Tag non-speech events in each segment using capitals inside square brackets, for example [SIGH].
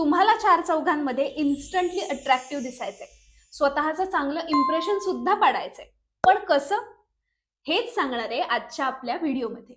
तुम्हाला चार चौघांमध्ये instantly attractive दिसायचंय. स्वतःचं चांगलं इम्प्रेशन सुद्धा पाडायचंय. पण कसं? हेच सांगणार आहे आजच्या आपल्या व्हिडिओमध्ये.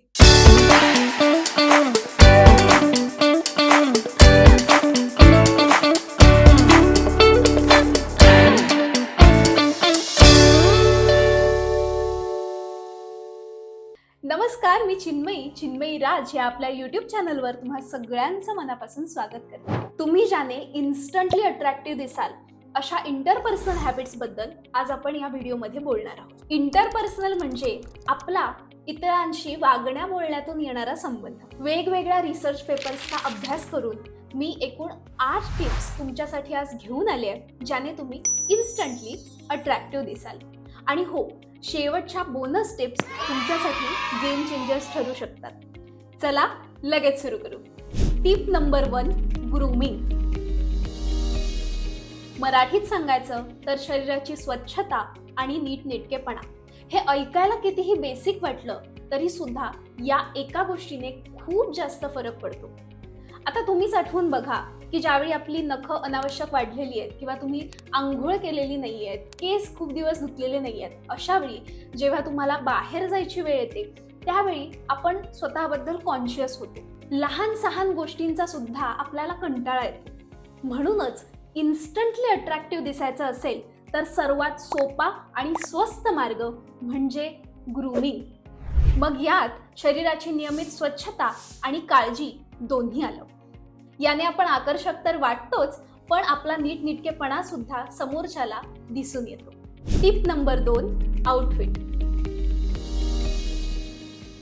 नमस्कार मी चिन्मयी. चिन्मयी राज या आपल्या युट्यूब चॅनलवर तुम्हा सगळ्यांचं मनापासून स्वागत करते. तुम्ही ज्याने इन्स्टंटली अट्रॅक्टिव्ह दिसाल अशा इंटरपर्सनल हॅबिट्सबद्दल आज आपण या व्हिडिओमध्ये बोलणार आहोत. इंटरपर्सनल म्हणजे आपला इतरांशी वागण्या बोलण्यातून येणारा संबंध. वेगवेगळ्या रिसर्च पेपर्सचा अभ्यास करून मी एकूण आठ टिप्स तुमच्यासाठी आज घेऊन आले आहे ज्याने तुम्ही इन्स्टंटली अट्रॅक्टिव्ह दिसाल. आणि हो शेवटच्या बोनस टिप्स तुमच्यासाठी गेम चेंजर्स ठरू शकतात. चला लगेच सुरू करू. टिप नंबर वन ग्रूमिंग मराठीत सांगायचं तर शरीराची स्वच्छता आणि नीटनेटकेपणा. हे ऐकायला कितीही बेसिक वाटलं तरी सुद्धा या एका गोष्टीने खूप जास्त फरक पडतो. आता तुम्हीच आठवून बघा की ज्यावेळी आपली नखं अनावश्यक वाढलेली आहेत किंवा तुम्ही आंघोळ केलेली नाही आहेत केस खूप दिवस धुतलेले नाही आहेत अशा वेळी जेव्हा तुम्हाला बाहेर जायची वेळ येते त्यावेळी आपण स्वतःबद्दल कॉन्शियस होतो. लहान सहान गोष्टींचा सुद्धा आपल्याला कंटाळा येतो. म्हणूनच इन्स्टंटली अट्रॅक्टिव्ह दिसायचं असेल तर सर्वात सोपा आणि स्वस्त मार्ग म्हणजे ग्रूमिंग मग यात शरीराची नियमित स्वच्छता आणि काळजी दोन्ही आलं. याने आपण आकर्षक तर वाटतोच पण आपला नीटनिटकेपणा सुद्धा समोरच्याला दिसून येतो. टिप नंबर दोन आउटफिट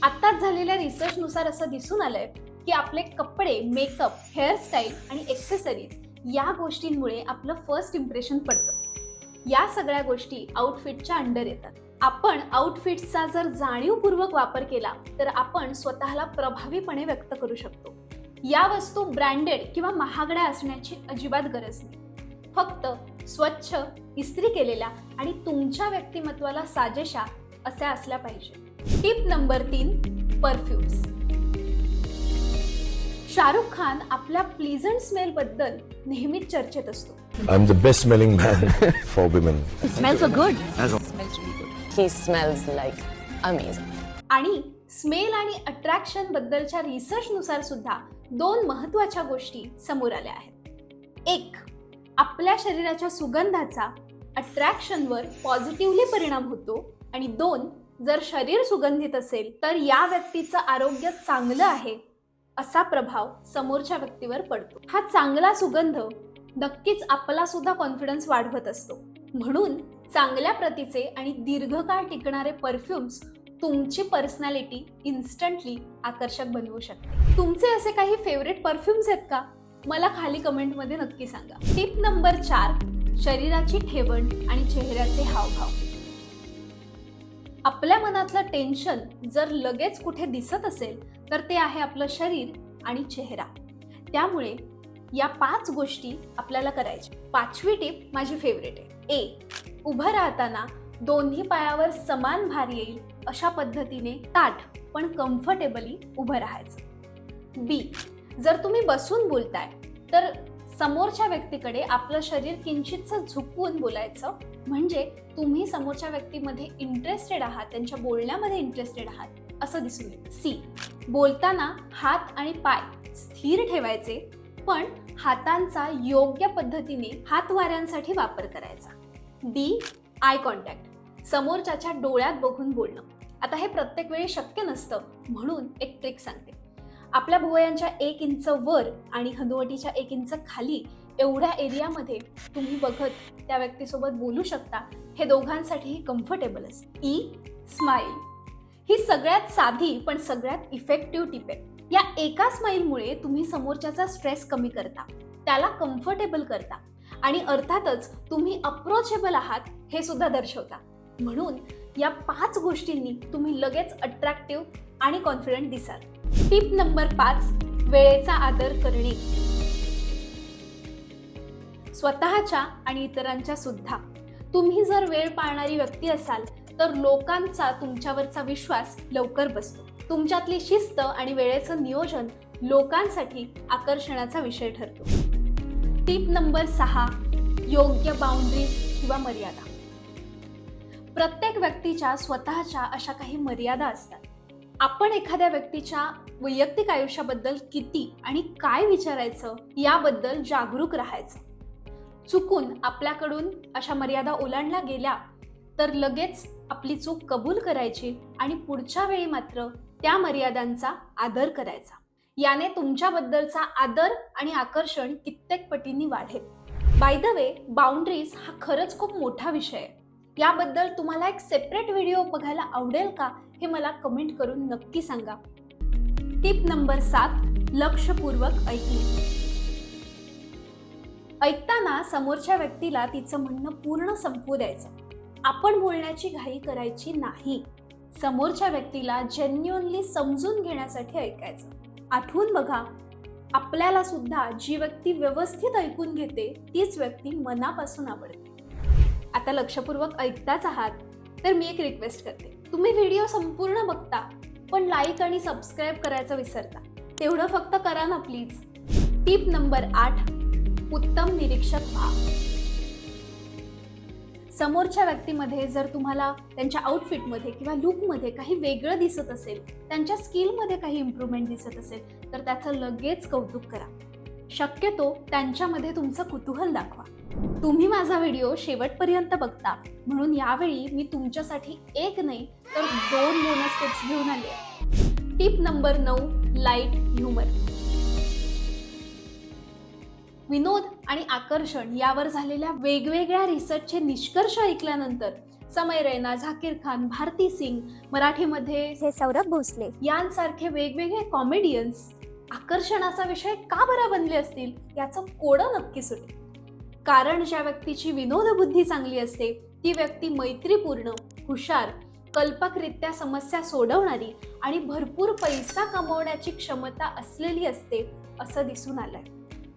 आत्ताच झालेल्या रिसर्चनुसार असं दिसून आलंय की आपले कपडे मेकअप हेअरस्टाईल आणि एक्सेसरीज या गोष्टींमुळे आपलं फर्स्ट इम्प्रेशन पडतं. या सगळ्या गोष्टी आउटफिटच्या अंडर येतात. आपण आउटफिट्सचा जर जाणीवपूर्वक वापर केला तर आपण स्वतःला प्रभावीपणे व्यक्त करू शकतो. या वस्तू ब्रँडेड किंवा महागड्या असण्याची अजिबात गरज नाही. फक्त स्वच्छ इस्त्री केलेल्या आणि तुमच्या व्यक्तिमत्वाला साजेशा अशा असल्या पाहिजे. टिप नंबर तीन परफ्यूम्स शाहरुख खान आपल्या प्लीझंट स्मेल बद्दल नेहमीच चर्चेत असतो I'm the best smelling man [LAUGHS] for women. smells so good. He smells like amazing. आणि स्मेल आणि अट्रॅक्शन बद्दलच्या रिसर्चनुसार सुद्धा दोन महत्त्वाच्या गोष्टी समोर आल्या आहेत एक आपल्या शरीराच्या सुगंधाचा अट्रॅक्शनवर पॉझिटिव्हली परिणाम होतो आणि दोन जर शरीर सुगंधित असेल तर या व्यक्तीचं आरोग्य चांगलं आहे असा प्रभाव समोरच्या व्यक्तीवर पडतो. हा चांगला सुगंध नक्कीच आपला सुद्धा कॉन्फिडन्स वाढवत असतो. म्हणून चांगल्या प्रतीचे आणि दीर्घकाळ टिकणारे परफ्युम्स तुमची पर्सनॅलिटी इन्स्टंटली आकर्षक बनवू शकते. तुमचे असे काही फेवरेट परफ्युम्स आहेत का? मला खाली कमेंटमध्ये नक्की सांगा. टिप नंबर चार शरीराची ठेवण आणि चेहऱ्याचे हावभाव. आपल्या मनातलं टेन्शन जर लगेच कुठे दिसत असेल तर ते आहे आपलं शरीर आणि चेहरा. त्यामुळे या पाच गोष्टी आपल्याला करायच्या. पाचवी टीप माझी फेवरेट आहे. ए उभं राहताना दोन्ही पायावर समान भार येईल अशा पद्धतीने ताठ पण कम्फर्टेबली उभं राहायचं. बी जर तुम्ही बसून बोलताय तर समोरच्या व्यक्तीकडे आपलं शरीर किंचितचं झुकवून बोलायचं. म्हणजे तुम्ही समोरच्या व्यक्तीमध्ये इंटरेस्टेड आहात त्यांच्या बोलण्यामध्ये इंटरेस्टेड आहात असं दिसून येईल सी बोलताना हात आणि पाय स्थिर ठेवायचे पण हातांचा योग्य पद्धतीने हात वाऱ्यांसाठी वापर करायचा. डी आय कॉन्टॅक्ट समोरच्याच्या डोळ्यात बघून बोलणं. आता हे प्रत्येक वेळी शक्य नसतं म्हणून एक ट्रिक सांगते. आपल्या भुवयांच्या एक इंच वर आणि हनुवटीच्या एक इंच खाली एवढ्या एरियामध्ये तुम्ही बघत त्या व्यक्तीसोबत बोलू शकता हे दोघांसाठीही कम्फर्टेबल असते. ई स्माईल ही सगळ्यात साधी पण सगळ्यात इफेक्टिव्ह टिप आहे. या एका स्माईलमुळे तुम्ही समोरच्याचा स्ट्रेस कमी करता त्याला कम्फर्टेबल करता आणि अर्थातच तुम्ही अप्रोचेबल आहात हे सुद्धा दर्शवता. म्हणून या पाच गोष्टींनी तुम्ही लगेच अट्रॅक्टिव्ह आणि कॉन्फिडंट दिसाल. टिप नंबर पाच वेळेचा आदर करणे. स्वतःच्या आणि इतरांच्या सुद्धा. तुम्ही जर वेळ पाळणारी व्यक्ती असाल तर लोकांचा तुमच्यावरचा विश्वास लवकर बसतो. तुमच्यातली शिस्त आणि वेळेचं नियोजन लोकांसाठी आकर्षणाचा विषय ठरतो. टिप नंबर सहा योग्य बाउंड्रीज किंवा मर्यादा. प्रत्येक व्यक्तीच्या स्वतःच्या अशा काही मर्यादा असतात. आपण एखाद्या व्यक्तीच्या वैयक्तिक आयुष्याबद्दल किती आणि काय विचारायचं याबद्दल जागरूक राहायचं. चुकून आपल्याकडून अशा मर्यादा ओलांडल्या गेल्या तर लगेच आपली चूक कबूल करायची आणि पुढच्या वेळी मात्र त्या मर्यादांचा आदर करायचा. याने तुमच्याबद्दलचा आदर आणि आकर्षण कित्येक पटींनी वाढेल. बाय द वे बाउंड्रीज हा खरंच खूप मोठा विषय आहे. याबद्दल तुम्हाला एक सेपरेट व्हिडिओ बघायला आवडेल का हे मला कमेंट करून नक्की सांगा. टिप नंबर सात लक्षपूर्वक ऐकणे. ऐकताना समोरच्या व्यक्तीला तिचं म्हणणं पूर्ण संपू द्यायचं. आपण बोलण्याची घाई करायची नाही. समोरच्या व्यक्तीला जेन्युअनली समजून घेण्यासाठी ऐकायचं. आठवून बघा आपल्याला सुद्धा जी व्यक्ती व्यवस्थित ऐकून घेते तीच व्यक्ती मनापासून आवडते. आता लक्षपूर्वक ऐकताच आहात तर मी एक रिक्वेस्ट करते. तुम्ही व्हिडिओ संपूर्ण बघता पण लाईक आणि सबस्क्राईब करायचं विसरता. तेवढं फक्त करा ना प्लीज. टिप नंबर आठ उत्तम निरीक्षक व्हा. समोरच्या व्यक्तीमध्ये जर तुम्हाला त्यांच्या आउटफिटमध्ये किंवा लुकमध्ये काही वेगळं दिसत असेल त्यांच्या स्किलमध्ये काही इम्प्रूव्हमेंट दिसत असेल तर त्याचं लगेच कौतुक करा. शक्यतो त्यांच्यामध्ये तुमचं कुतूहल दाखवा. तुम्ही माझा व्हिडिओ शेवटपर्यंत बघता. म्हणून यावेळी मी तुमच्यासाठी एक नाही तर दोन बोनस टिप्स घेऊन आले आहे. टिप नंबर नऊ लाइट ह्युमर विनोद आणि आकर्षण यावर झालेल्या वेगवेगळ्या रिसर्चचे निष्कर्ष ऐकल्यानंतर समय रैना झाकीर खान भारती सिंग मराठीमध्ये हे सौरभ भोसले. यांसारखे वेगवेगळे कॉमेडियन्स आकर्षणाचा विषय का बरा बनले असतील याचं कोडं नक्की सुटेल कारण ज्या व्यक्तीची विनोदबुद्धी चांगली असते ती व्यक्ती मैत्रीपूर्ण हुशार कल्पकरित्या समस्या सोडवणारी आणि भरपूर पैसा कमवण्याची क्षमता असलेली असते असं दिसून आलंय.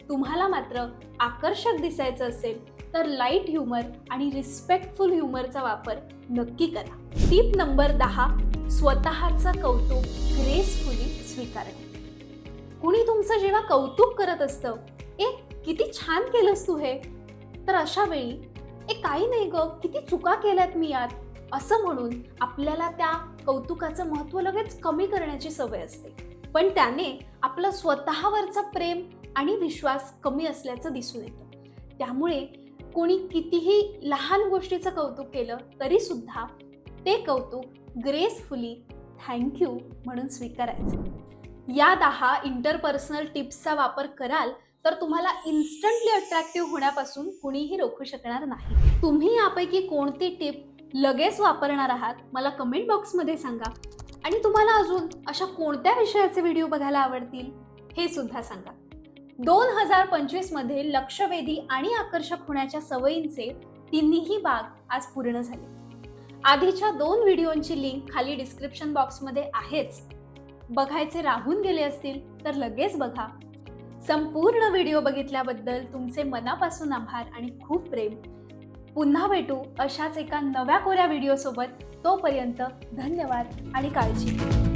तुम्हाला मात्र आकर्षक दिसायचं असेल तर लाइट ह्युमर आणि रिस्पेक्टफुल ह्युमरचा वापर नक्की करा. टीप नंबर दहा स्वतःचं कौतुक ग्रेसफुली स्वीकारणे. कुणी तुमचं जेव्हा कौतुक करत असतं ए किती छान केलंस तू हे. तर अशा वेळी ए काही नाही ग किती चुका केल्यात मी यात. असं म्हणून आपल्याला त्या कौतुकाचं महत्त्व लगेच कमी करण्याची सवय असते. पण त्याने आपलं स्वतःवरचं प्रेम आणि विश्वास कमी असल्याचं दिसून येतं. त्यामुळे कोणी कितीही लहान गोष्टीचं कौतुक केलं तरी सुद्धा ते कौतुक ग्रेसफुली थँक्यू म्हणून स्वीकारायचं. या दहा इंटरपर्सनल टिप्सचा वापर कराल तर तुम्हाला इन्स्टंटली अट्रॅक्टिव्ह होण्यापासून कुणीही रोखू शकणार नाही. तुम्ही यापैकी कोणती टिप लगेच वापरणार आहात मला कमेंट बॉक्समध्ये सांगा. आणि तुम्हाला अजून अशा कोणत्या विषयाचे व्हिडिओ बघायला आवडतील हे सुद्धा सांगा. दोन हजार पंचवीसमध्ये लक्षवेधी आणि आकर्षक होण्याच्या सवयींचे तिन्हीही भाग आज पूर्ण झाले. आधीच्या दोन व्हिडिओंची लिंक खाली डिस्क्रिप्शन बॉक्समध्ये आहेच. बघायचे राहून गेले असतील तर लगेच बघा. संपूर्ण व्हिडिओ बघितल्याबद्दल तुमचे मनापासून आभार आणि खूप प्रेम पुन्हा भेटू अशाच एका नव्या कोऱ्या व्हिडिओसोबत तोपर्यंत धन्यवाद आणि काळजी घ्या.